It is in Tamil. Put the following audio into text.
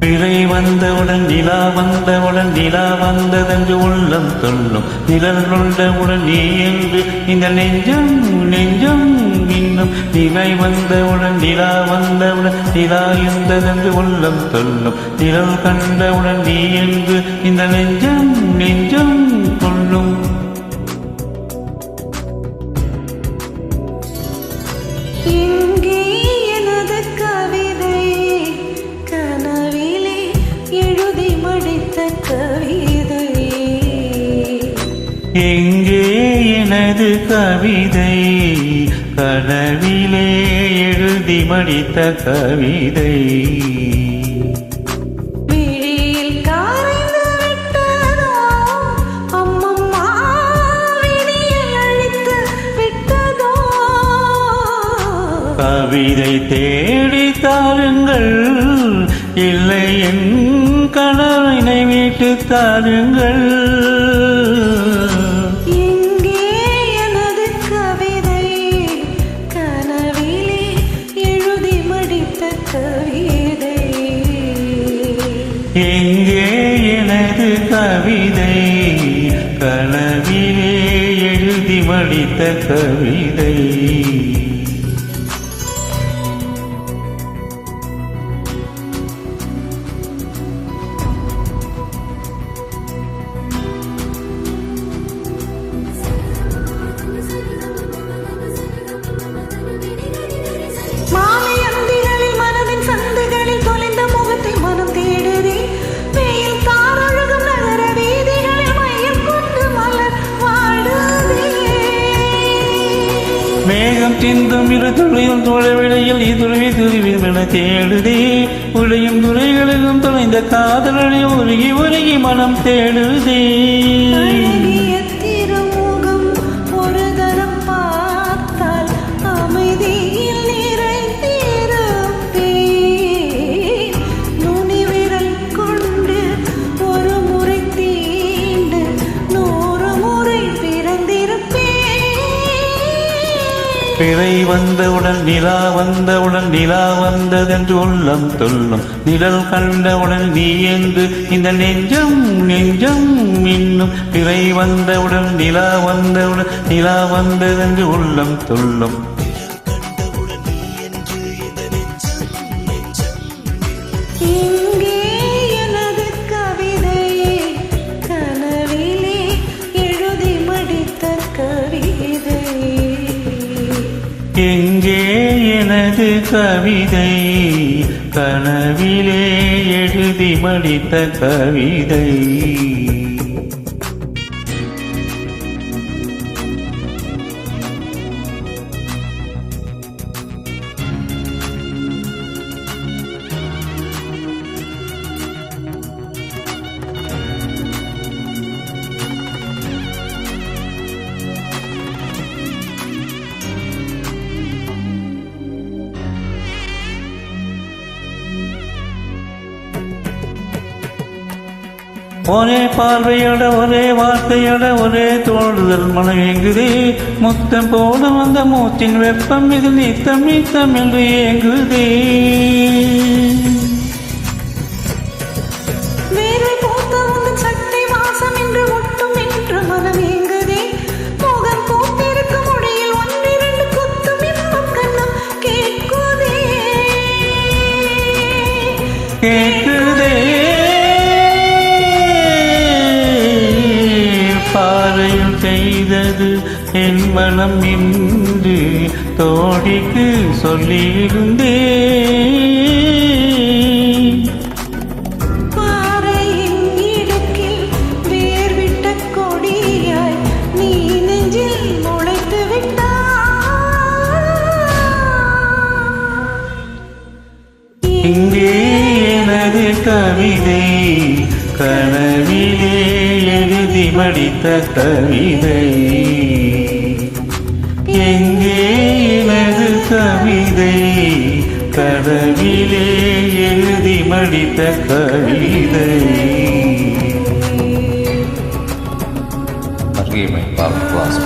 பிறை வந்தவுடன் நிலா வந்தவுடன் நிலா வந்ததென்று உள்ளம் சொல்லும். நிழல் உள்ளவுடன் நீ என்று இந்த நெஞ்சம் நெஞ்சம் இன்னும். நிலை வந்தவுடன் நிலா வந்தவுடன் நிலா இருந்ததென்று உள்ளம் சொல்லும். நிழல் கண்டவுடன் நீ என்று இந்த நெஞ்சம் நெஞ்சம் கொள்ளும் எங்கே எங்கே எனது கவிதை? கனவிலே எழுதி மடித்த கவிதை. கவிதை தேடி தாருங்கள் இல்லை என் கனவினை மீட்டு தாருங்கள் எங்கே எனது கவிதை? கனவிலே எழுதி மடித்த கவிதை. மேகம் சிந்தும் இரு துளியும் துளவிடையில் இதுருவி துருவில் என தேடுதே. உழையும் துறைகளுக்கும் தொலைந்த காதலனை உருகி உருகி மனம் தேடுதே. பிறை வந்தவுடன் நிலா வந்தவுடன் நிலா வந்ததென்று உள்ளம் சொல்லும் நிழல் கண்டவுடன் நீ என்று இந்த நெஞ்சம் நெஞ்சம் இன்னும். பிறை வந்தவுடன் நிலா வந்தவுடன் நிலா வந்ததென்று உள்ளம் சொல்லும் இங்கே எனது எங்கே எனது கவிதை? கனவிலே எழுதி மடித்த கவிதை. ஒரே பார்வையோட ஒரே வார்த்தையோட ஒரே தோடுதல் மனம் எங்குதே முத்தம் போல வந்த மூச்சின் வெப்பம் இது நித்தம் நித்தம் என்று இயங்குதே மனம் என்று தோழிக்கு சொல்லியிருந்தே பாறையின் இடுக்கில் வேர்விட்ட கொடியாய் நீ நெஞ்சில் முளைத்து விட்டாய். இங்கே எனது கவிதை கனவிலே எழுதி மடித்த கவிதை. எனது கவிதை கனவிலே எழுதி மடித்த கவிதை. Agreement Power Class